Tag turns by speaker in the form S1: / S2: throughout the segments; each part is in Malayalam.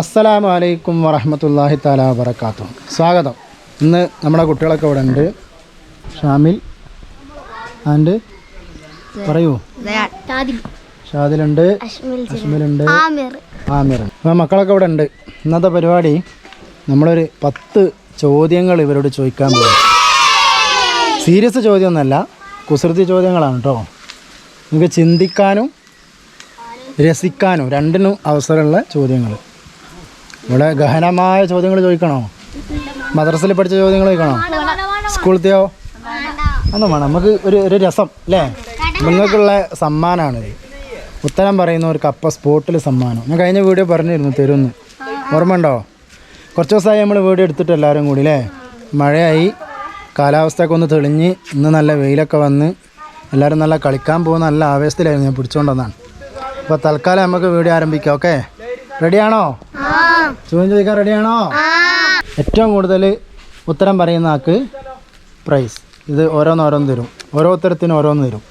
S1: അസ്സലാമു അലൈക്കും വറഹമത്തല്ലാഹി താല വബർക്കാത്തു സ്വാഗതം. ഇന്ന് നമ്മുടെ കുട്ടികളൊക്കെ ഇവിടെ ഉണ്ട്. ഷാമിൽ ആൻഡ് പറയൂ. ഷാദിലുണ്ട്. അഷ്മിലുണ്ട് ആമിർ. അപ്പോൾ മക്കളൊക്കെ ഇവിടെ ഉണ്ട്. ഇന്നത്തെ പരിപാടി നമ്മളൊരു പത്ത് ചോദ്യങ്ങൾ ഇവരോട് ചോദിക്കാൻ പോകും സീരിയസ് ചോദ്യമൊന്നുമല്ല കുസൃതി ചോദ്യങ്ങളാണ് കേട്ടോ. നിങ്ങൾക്ക് ചിന്തിക്കാനും രസിക്കാനും രണ്ടിനും അവസരമുള്ള ചോദ്യങ്ങൾ. ഇവിടെ ഗഹനമായ ചോദ്യങ്ങൾ ചോദിക്കണോ? മദ്രസയിൽ പഠിച്ച ചോദ്യങ്ങൾ ചോദിക്കണോ? സ്കൂളത്തെയോ ഒന്നും വേണം നമുക്ക് ഒരു ഒരു രസം അല്ലേ? നിങ്ങൾക്കുള്ള സമ്മാനമാണ് ഉത്തരം പറയുന്ന ഒരു കപ്പ സ്പോട്ടിൽ സമ്മാനം. ഞാൻ കഴിഞ്ഞ വീഡിയോ പറഞ്ഞിരുന്നു തരുമെന്ന്. ഓർമ്മ ഉണ്ടോ കുറച്ച് ദിവസമായി നമ്മൾ വീഡിയോ എടുത്തിട്ട് എല്ലാവരും കൂടി അല്ലേ? മഴയായി കാലാവസ്ഥയൊക്കെ ഒന്ന് തെളിഞ്ഞ് ഇന്ന് നല്ല വെയിലൊക്കെ വന്ന് എല്ലാവരും നല്ല കളിക്കാൻ പോകുന്ന നല്ല ആവേശത്തിലായിരുന്നു ഞാൻ പിടിച്ചുകൊണ്ടെന്നാണ് അപ്പോൾ തൽക്കാലം നമുക്ക് വീഡിയോ ആരംഭിക്കാം ഓക്കെ? റെഡിയാണോ? ചോദ്യം ചോദിക്കാൻ റെഡിയാണോ? ഏറ്റവും കൂടുതൽ ഉത്തരം പറയുന്ന ആൾക്ക് പ്രൈസ് ഇത് ഓരോന്ന് ഓരോന്ന് തരും. ഓരോ ഉത്തരത്തിനും ഓരോന്ന് തരും.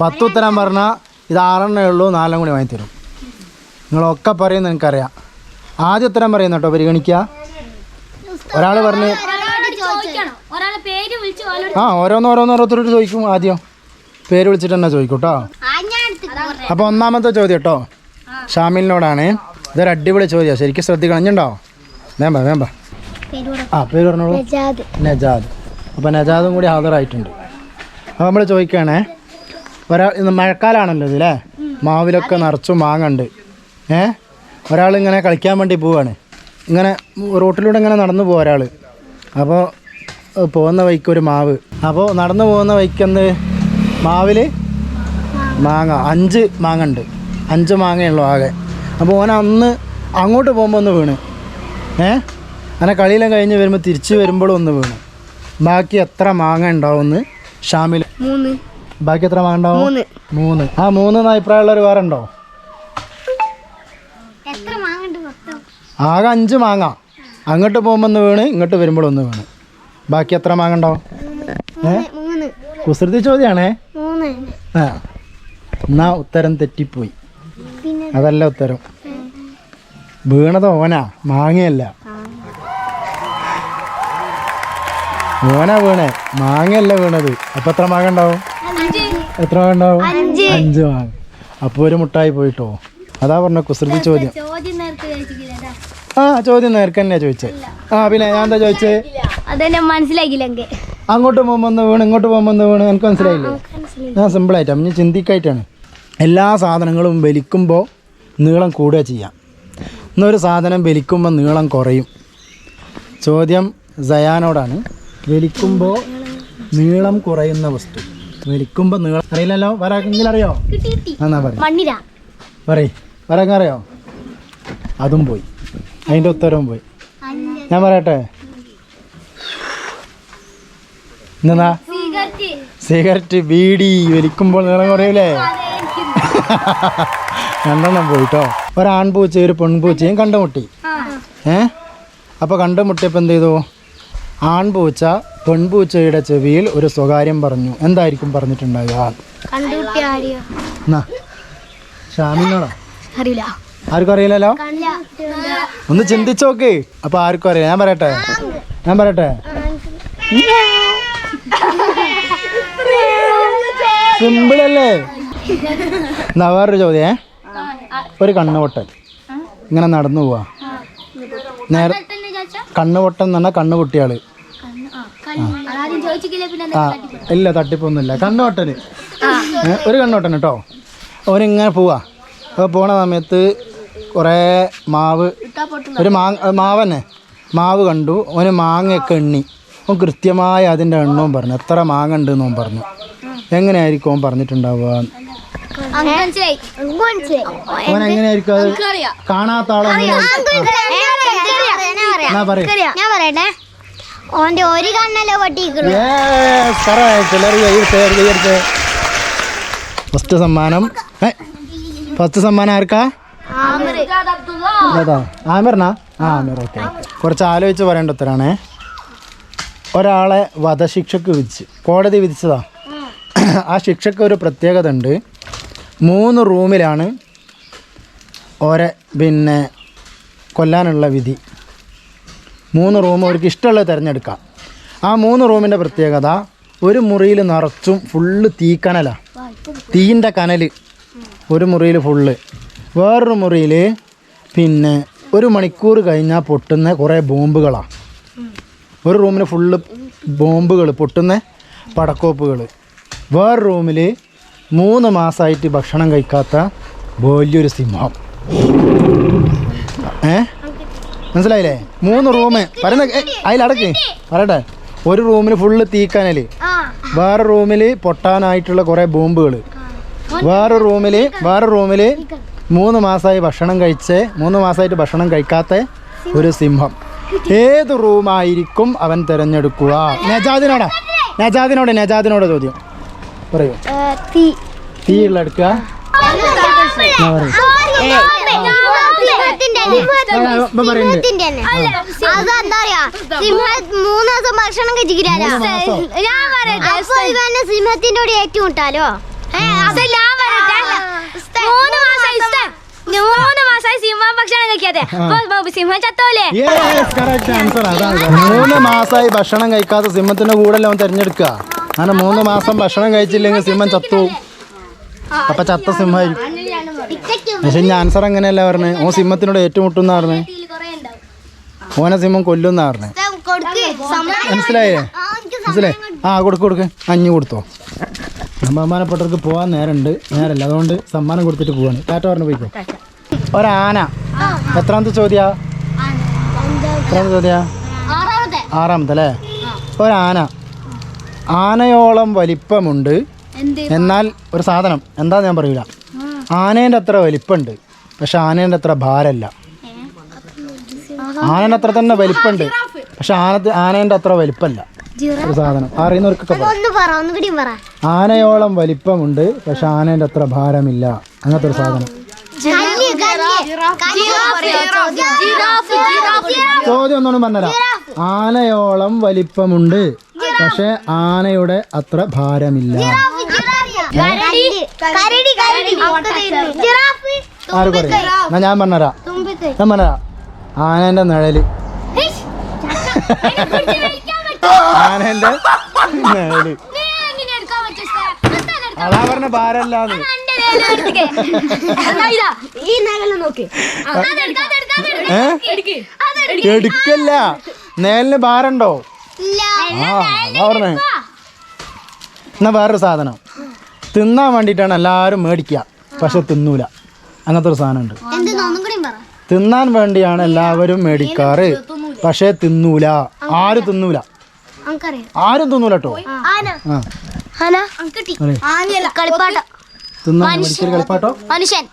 S1: പത്ത് ഉത്തരം പറഞ്ഞാൽ ഇത് ആറെണ്ണേ ഉള്ളൂ നാലെണ്ണം കൂടി വാങ്ങി തരും. നിങ്ങളൊക്കെ പറയുന്നത് എനിക്കറിയാം. ആദ്യ ഉത്തരം പറയുന്ന കേട്ടോ പരിഗണിക്കുക ഒരാൾ പറഞ്ഞ് ആ ഓരോന്ന് ഓരോന്ന് ഓരോരുത്തരോട് ചോദിക്കും ആദ്യം. പേര് വിളിച്ചിട്ട് തന്നെ ചോദിക്കും കേട്ടോ. അപ്പോൾ ഒന്നാമത്തെ ചോദ്യം കേട്ടോ. ഷാമിലിനോടാണ്. ഇതൊരു അടിപൊളി ചോദ്യമാണ് ശരിക്കും ശ്രദ്ധിക്കണം. ഇഞ്ഞുണ്ടോ വേമ്പ വേമ്പ ആ പേര് പറഞ്ഞോളൂ. നജാദ്. അപ്പോൾ നജാദും കൂടി ഹാജറായിട്ടുണ്ട് അപ്പോൾ നമ്മൾ ചോദിക്കുകയാണേ ഒരാൾ ഇന്ന് മഴക്കാലമാണല്ലോ ഇതിലേ മാവിലൊക്കെ നിറച്ചും മാങ്ങണ്ട്. ഏ? ഒരാൾ ഇങ്ങനെ കളിക്കാൻ വേണ്ടി പോവാണ്. ഇങ്ങനെ റോട്ടിലൂടെ ഇങ്ങനെ നടന്നു പോകും ഒരാൾ അപ്പോൾ പോകുന്ന വഴിക്ക് ഒരു മാവ്. അപ്പോൾ നടന്നു പോകുന്ന വഴിക്ക് എന്ത്? മാവിൽ മാങ്ങ. അഞ്ച് മാങ്ങ ഉണ്ട്. അഞ്ച് മാങ്ങയുള്ളൂ ആകെ. അപ്പോൾ ഓൻ അന്ന് അങ്ങോട്ട് പോകുമ്പോൾ ഒന്ന് വീണ്. ഏ? അങ്ങനെ കളിയെല്ലാം കഴിഞ്ഞ് വരുമ്പോൾ തിരിച്ച് വരുമ്പോഴും ഒന്ന് വീണ്. ബാക്കി എത്ര മാങ്ങ ഉണ്ടാവുമെന്ന് ഷാമിൽ
S2: മൂന്ന്.
S1: ബാക്കി എത്ര മാങ്ങ ഉണ്ടാവും?
S2: മൂന്ന്.
S1: ആ മൂന്ന് അഭിപ്രായമുള്ളവർ വേറെ ഉണ്ടോ?
S2: എത്ര മാങ്ങണ്ട്
S1: ആകെ അഞ്ച് മാങ്ങ. അങ്ങോട്ട് പോകുമ്പോൾ ഒന്ന് വീണ് ഇങ്ങോട്ട് വരുമ്പോഴും ഒന്ന് വീണ്. ബാക്കി എത്ര മാങ്ങ ഉണ്ടാവും? ഏ? കുസൃതി ചോദ്യമാണേ ആ. എന്നാ ഉത്തരം തെറ്റിപ്പോയി. അതല്ല ഉത്തരം. വീണത് ഓനാ മാങ്ങയല്ല. ഓന വീണേ മാങ്ങയല്ല വീണത്. അപ്പൊ എത്ര മാങ്ങ ഉണ്ടാവും എത്ര മാങ്ങ ഉണ്ടാവും അഞ്ച് മാങ്ങ. അപ്പോൾ ഒരു മുട്ടായി പോയിട്ടോ? അതാ പറഞ്ഞ കുസൃതി ചോദ്യം. ആ ചോദ്യം നേർക്ക് തന്നെയാ ചോദിച്ചേ. ആ പിന്നെ ഞാൻ എന്താ ചോദിച്ചേ?
S2: അതെന്നെ മനസ്സിലാക്കിയില്ലെങ്കിൽ
S1: അങ്ങോട്ട് പോകുമ്പോൾ ഒന്ന് വീണ് ഇങ്ങോട്ട് പോകുമ്പോൾ ഒന്ന് വീണ് എനിക്ക് മനസ്സിലായില്ലേ? ഞാൻ സിമ്പിളായിട്ടാണ് ഞാൻ ചിന്തിക്കായിട്ടാണ്. എല്ലാ സാധനങ്ങളും വലിക്കുമ്പോൾ നീളം കൂടുക ചെയ്യാം. ഇന്നൊരു സാധനം വലിക്കുമ്പോൾ നീളം കുറയും. ചോദ്യം സയാനോടാണ്. വലിക്കുമ്പോൾ നീളം കുറയുന്ന വസ്തു. വലിക്കുമ്പോൾ നീളം അറിയില്ലല്ലോ? വരാക്കെങ്കിലും അറിയോ? എന്നാ പറയും. പറയ്. വരാക്കാൻ അറിയോ? അതും പോയി. അതിന്റെ ഉത്തരവും പോയി. ഞാൻ പറയട്ടെ? എന്നാ
S2: സിഗരറ്റ്.
S1: സിഗരറ്റ് ബീഡി. വലിക്കുമ്പോൾ നീളം കുറയൂലേ? രണ്ടെണ്ണം പോയിട്ടോ? ഒരാൺപൂച്ച ഒരു പെൺപൂച്ചയും കണ്ടുമുട്ടി. ഏ? അപ്പോൾ കണ്ടുമുട്ടിയപ്പോൾ എന്ത് ചെയ്തു? ആൺപൂച്ച പെൺപൂച്ചയുടെ ചെവിയിൽ ഒരു സ്വകാര്യം പറഞ്ഞു. എന്തായിരിക്കും പറഞ്ഞിട്ടുണ്ടാകുക ഷാമിനോടാ?
S2: അറിയില്ല.
S1: ആർക്കും അറിയില്ലല്ലോ? ഒന്ന് ചിന്തിച്ചോക്ക് അപ്പോൾ ആർക്കും അറിയില്ല. ഞാൻ പറയട്ടെ? ഞാൻ പറയട്ടെ? സിമ്പിൾ അല്ലേ എന്നാ വേറൊരു ചോദ്യേ. ഒരു കണ്ണുപൊട്ടൽ. ഇങ്ങനെ നടന്നു പോവാ. നേരെ കണ്ണുപൊട്ടൻ എന്ന് പറഞ്ഞാൽ
S2: കണ്ണുപൊട്ടിയാൾ
S1: ആ ഇല്ല തട്ടിപ്പൊന്നുമില്ല. കണ്ണുപൊട്ടന് ഒരു കണ്ണുപൊട്ടൻ കേട്ടോ. അവനിങ്ങനെ പോവാ. അപ്പോൾ പോണ സമയത്ത് കുറേ മാവ് ഒരു മാ മാവന്നെ. മാവ് കണ്ടു. അവന് മാങ്ങയൊക്കെ എണ്ണി. അവൻ കൃത്യമായ അതിന്റെ എണ്ണവും പറഞ്ഞു. എത്ര മാങ്ങ ഉണ്ട് എന്നും പറഞ്ഞു. എങ്ങനെയായിരിക്കും അവൻ പറഞ്ഞിട്ടുണ്ടാവുക? കാണാത്ത
S2: ഞാൻ പറയട്ടെ? ഓന്റെ ഒരു കണ്ണല്ലേ പൊട്ടിക്കുള്ളൂ
S1: ഫസ്റ്റ് സമ്മാനം. ഫസ്റ്റ് സമ്മാനം ആർക്കാ? ആമിറിനാ? ആമിർ ഓക്കെ കുറച്ച് ആലോചിച്ച് പറയേണ്ട ഉത്തരാണേ. ഒരാളെ വധശിക്ഷക്ക് വിധിച്ച് കോടതി വിധിച്ചതാ. ആ ശിക്ഷക്ക് ഒരു പ്രത്യേകത ഉണ്ട്. മൂന്ന് റൂമിലാണ് ഓരെ പിന്നെ കൊല്ലാനുള്ള വിധി. മൂന്ന് റൂം അവർക്ക് ഇഷ്ടമുള്ളത് തിരഞ്ഞെടുക്കാം. ആ മൂന്ന് റൂമിന്റെ പ്രത്യേകത ഒരു മുറിയിൽ നിറച്ചും ഫുള്ള് തീക്കനല. തീന്റെ കനൽ ഒരു മുറിയിൽ ഫുള്ള് വേറൊരു മുറിയിൽ പിന്നെ ഒരു മണിക്കൂർ കഴിഞ്ഞാൽ പൊട്ടുന്ന കുറേ ബോംബുകളാണ് ഒരു റൂമിൽ ഫുള്ള് ബോംബുകൾ പൊട്ടുന്ന പടക്കോപ്പുകൾ വേറെ റൂമിൽ മൂന്ന് മാസമായിട്ട് ഭക്ഷണം കഴിക്കാത്ത വലിയൊരു സിംഹം. ഏ? മനസ്സിലായില്ലേ? മൂന്ന് റൂമ് പറയുന്ന അതിലടക്ക് പറയട്ടെ. ഒരു റൂമിൽ ഫുള്ള് തീക്കാനൽ വേറെ റൂമിൽ പൊട്ടാനായിട്ടുള്ള കുറേ ബോംബുകൾ വേറെ റൂമിൽ വേറെ റൂമിൽ മൂന്ന് മാസമായി ഭക്ഷണം കഴിച്ച് മൂന്ന് മാസമായിട്ട് ഭക്ഷണം കഴിക്കാത്ത ഒരു സിംഹം. ഏത് റൂമായിരിക്കും അവൻ തിരഞ്ഞെടുക്കുക? നജാദിനോടാ. നജാദിനോട് നജാദിനോട് ചോദ്യം. പറയൂ.
S2: തീ.
S1: ഉള്ള എടുക്കുക.
S2: അതെന്താ പറയാ സിംഹ മൂന്ന് ദിവസം ഭക്ഷണം കഴിച്ചിട്ടില്ല ഞാൻ പറയട്ടെ സിംഹത്തിന്റെ കൂടെ ഏറ്റുമുട്ടാലോ? അത് ഞാൻ പറയട്ടെ
S3: മൂന്ന് മാസം ഇഷ്ടം. മൂന്ന് മാസമായി സിംഹം ഭക്ഷണം കഴിക്കാതെ. സിംഹം ചത്തോലേ?
S1: മൂന്ന് മാസമായി ഭക്ഷണം കഴിക്കാത്ത സിംഹത്തിന്റെ കൂടെ അവൻ തിരഞ്ഞെടുക്കുക. അങ്ങനെ മൂന്ന് മാസം ഭക്ഷണം കഴിച്ചില്ലെങ്കിൽ സിംഹം ചത്തു. അപ്പൊ ചത്ത സിംഹമായിരിക്കും. പക്ഷെ ഞാൻ ആൻസർ അങ്ങനെയല്ല പറഞ്ഞത് ഓ സിംഹത്തിനോട് ഏറ്റുമുട്ടുന്ന പറഞ്ഞു? ഓനെ സിംഹം കൊല്ലുന്ന
S2: പറഞ്ഞു?
S1: മനസ്സിലായേ? മനസ്സിലായി? ആ കൊടുക്ക് കൊടുക്ക്. അഞ്ഞു കൊടുത്തോ. ബഹുമാനപ്പെട്ടവർക്ക് പോകാൻ നേരമുണ്ട് നേരല്ല. അതുകൊണ്ട് സമ്മാനം കൊടുത്തിട്ട് പോവാണ്. ടാറ്റ പറഞ്ഞു പോയിക്കോ? ഒരാന. എത്രാമത്തെ ചോദ്യാ? എത്രാമത്തെ ചോദ്യാ?
S2: ആറാമത്തെ
S1: അല്ലേ? ഒരാന. ആനയോളം വലിപ്പമുണ്ട്. എന്നാൽ ഒരു സാധനം. എന്താ ഞാൻ പറയൂല. ആനേന്റെ അത്ര വലിപ്പമുണ്ട്. പക്ഷെ ആനേന്റെ അത്ര ഭാരമല്ല. ആനേന്റെ അത്ര തന്നെ വലിപ്പമുണ്ട്. പക്ഷെ ആന ആനേന്റെ അത്ര വലിപ്പമല്ല. ഒരു സാധനം. അറിയുന്നവർക്കൊക്കെ പറ.
S2: ഒന്ന് പറ ഒന്ന് കൂടി പറ.
S1: ആനയോളം വലിപ്പമുണ്ട്. പക്ഷെ ആനേന്റെ അത്ര ഭാരമില്ല. അങ്ങനത്തെ ഒരു സാധനം. ചോദ്യം. ഒന്നുകൂടി പറഞ്ഞുതരാം ആനയോളം വലിപ്പമുണ്ട്. പക്ഷെ ആനയുടെ അത്ര ഭാരമില്ല.
S2: കരടി കരടി കരടി ജിറാഫ്
S1: ആര് പറയും? എന്നാ ഞാൻ
S2: പറഞ്ഞരാ
S1: ഞാൻ പറഞ്ഞരാ ആനേന്റെ നിഴൽ. ആനേന്റെ നിഴൽ. അതാ പറഞ്ഞ ഭാരല്ലാന്ന്. എടുക്കല്ല. നേലിന് ഭാരണ്ടോ പറഞ്ഞേ. എന്നാ വേറൊരു സാധനം. തിന്നാൻ വേണ്ടിയിട്ടാണ് എല്ലാവരും മേടിക്കുക. പക്ഷെ തിന്നൂല. അങ്ങനത്തെ ഒരു സാധനം ഉണ്ട്
S2: ഒന്നും കൂടി പറ.
S1: തിന്നാൻ വേണ്ടിയാണ് എല്ലാവരും മേടിക്കാറ്. പക്ഷേ തിന്നൂല. ആരും തിന്നൂല.
S2: നമുക്കറിയാം
S1: ആരും തിന്നൂല കേട്ടോ.
S2: കളിപ്പാട്ടം.
S1: തിന്നാൻ മേടിച്ചൊരു കളിപ്പാട്ടോ?
S2: മനുഷ്യൻ.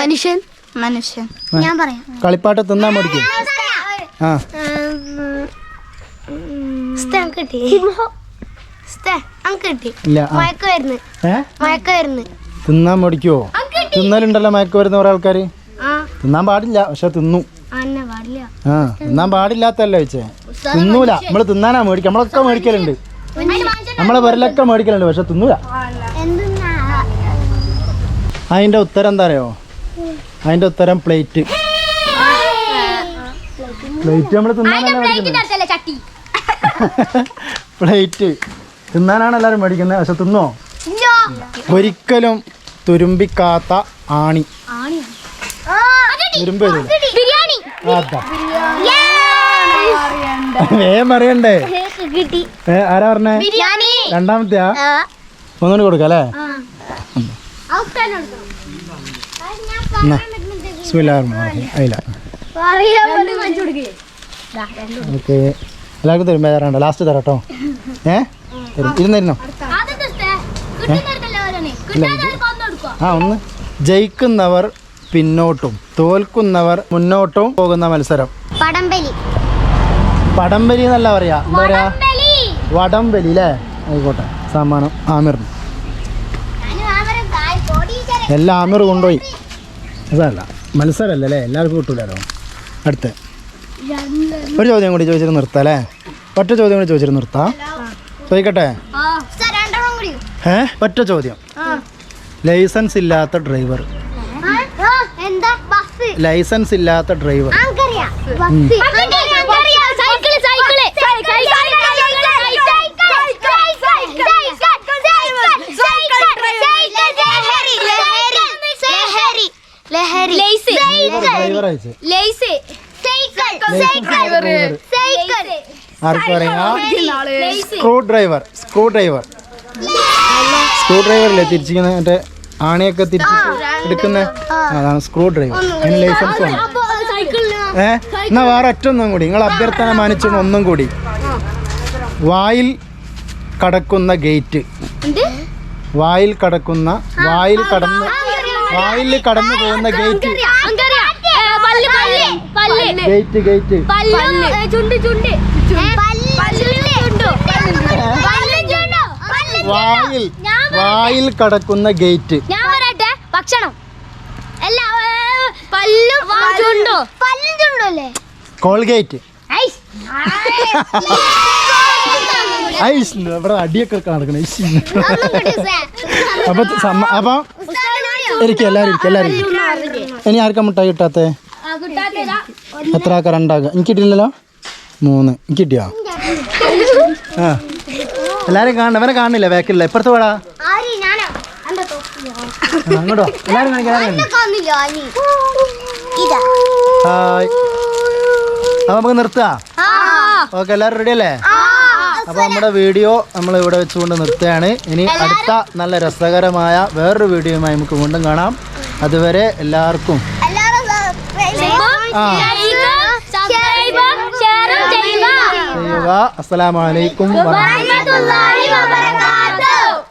S2: മനുഷ്യൻ. മനുഷ്യൻ. ഞാൻ പറയാം.
S1: കളിപ്പാട്ടം തിന്നാൻ മേടിക്കും. ആ.
S2: കിട്ടി. അങ്ക് കിട്ടി.
S1: തിന്നാൻ മേടിക്കുവോ? തിന്നലുണ്ടല്ലോ മയക്ക് വരുന്ന കുറെ
S2: ആൾക്കാര്.
S1: തിന്നാൻ പാടില്ല പക്ഷെ തിന്നു. ആ തിന്നാൻ പാടില്ലാത്തല്ല വെച്ചേ തിന്നൂല. നമ്മൾ തിന്നാനാ മേടിക്കുക നമ്മളൊക്കെ മേടിക്കലുണ്ട്. നമ്മളെ വിരലൊക്കെ മേടിക്കലുണ്ട് പക്ഷെ തിന്നൂല. അതിന്റെ ഉത്തരം എന്താ അറിയോ? അതിന്റെ ഉത്തരം പ്ലേറ്റ്. പ്ലേറ്റ് നമ്മൾ തിന്നാനല്ല മേടിക്കുന്നത്
S3: ചട്ടി?
S1: പ്ലേറ്റ്. തിന്നാനാണ് എല്ലാവരും മേടിക്കുന്നത് പക്ഷെ തിന്നോ? ഒരിക്കലും തുരുമ്പിക്കാത്ത ആണി. തുരുമ്പ് വേഗം അറിയണ്ടേ ആരാ പറഞ്ഞേ?
S2: ബിരിയാണി.
S1: രണ്ടാമത്തെയാ? ഒന്നുകൂടി കൊടുക്കല്ലേ എന്നാ അതില ഓക്കെ. എല്ലാവർക്കും തരും. തരാണ്ട ലാസ്റ്റ് തരാം കേട്ടോ ഏ തരും ഇരുന്നിരുന്നോ ആ ഒന്ന്. ജയിക്കുന്നവർ പിന്നോട്ടും. തോൽക്കുന്നവർ മുന്നോട്ടും പോകുന്ന മത്സരം.
S2: പടംബലി
S1: പടംബലി എന്നല്ല പറയാ. എന്താ പറയാ? വടംബലി അല്ലേ? ആയിക്കോട്ടെ. സമ്മാനം. ആമിറിന്. എല്ലാം ആമിർ കൊണ്ടുപോയി. അതല്ല മത്സരമല്ലേ അല്ലേ? എല്ലാവർക്കും കിട്ടൂലോ അടുത്ത്. ഒരു ചോദ്യം കൂടി ചോദിച്ചിട്ട് നിർത്താം അല്ലേ ഒറ്റ ചോദ്യം കൂടി ചോദിച്ചിട്ട് നിർത്താം ചോദിക്കട്ടെ
S2: രണ്ടെണ്ണം കൂടി
S1: ഏ ഒറ്റ ചോദ്യം ലൈസൻസ് ഇല്ലാത്ത ഡ്രൈവർ
S2: എന്താ ബസ്
S1: ലൈസൻസ് ഇല്ലാത്ത ഡ്രൈവർ
S2: ആങ്കറിയാ
S1: ആർക്കും
S3: lace
S1: screw driver screw driver screw ഡ്രൈവറില്ലേ തിരിച്ചിരിക്കുന്ന മറ്റേ ആണിയൊക്കെ തിരിച്ച് എടുക്കുന്ന അതാണ് സ്ക്രൂ ഡ്രൈവർ അതിന് ലൈസൻസ് വേണം ഏ എന്നാ വേറെ ഒറ്റൊന്നും കൂടി നിങ്ങൾ അഭ്യർത്ഥന മാനിച്ചോണ്ട് ഒന്നും കൂടി വായിൽ കടക്കുന്ന ഗേറ്റ് വായിൽ കടക്കുന്ന വായിൽ കടന്ന് വായിൽ കടന്നു പോകുന്ന ഗേറ്റ് ഗേറ്റ് ഗേറ്റ്.
S3: പല്ല്. ചുണ്ട് ചുണ്ട്.
S1: വായിൽ വായിൽ കടക്കുന്ന ഗേറ്റ്.
S3: ഞാൻ പറയട്ടെ. ഭക്ഷണം. അല്ല പല്ലും ചുണ്ടോ?
S2: പല്ലും ചുണ്ടല്ലേ?
S1: കോൾഗേറ്റ്. ഐസ്. ഇവിടെ അടിയൊക്കെ നടക്കണം ഐസ് അപ്പൊ അപ്പൊ ഇരിക്കും എല്ലാരും ഇരിക്കും എല്ലാവരും ഇനി ആർക്കാ മുട്ടായി കിട്ടാത്തേ? എത്ര ആക്ക എനിക്ക് കിട്ടിയില്ലല്ലോ. മൂന്ന്. എനിക്ക് കിട്ടിയോ? ആ. എല്ലാരും കാണണം ഇവനെ കാണില്ല ബാക്കില്ല ഇപ്പുറത്ത് പോടാ. അങ്ങോട്ടോ. എല്ലാരും ഹായ്. അപ്പൊ നമുക്ക് നിർത്താം. ഓക്കെ എല്ലാരും റെഡി അല്ലേ? അപ്പൊ നമ്മുടെ വീഡിയോ നമ്മൾ ഇവിടെ വെച്ചുകൊണ്ട് നിർത്തുകയാണ്. ഇനി അടുത്ത നല്ല രസകരമായ വേറൊരു വീഡിയോയുമായി നമുക്ക് വീണ്ടും കാണാം. അതുവരെ എല്ലാവർക്കും
S2: എല്ലാരും
S1: ആ
S3: സബ്സ്ക്രൈബ് ഷെയർ ചെയ്യുക
S1: അസ്സലാമലൈക്കും
S3: വറഹ്മത്തുള്ളാഹി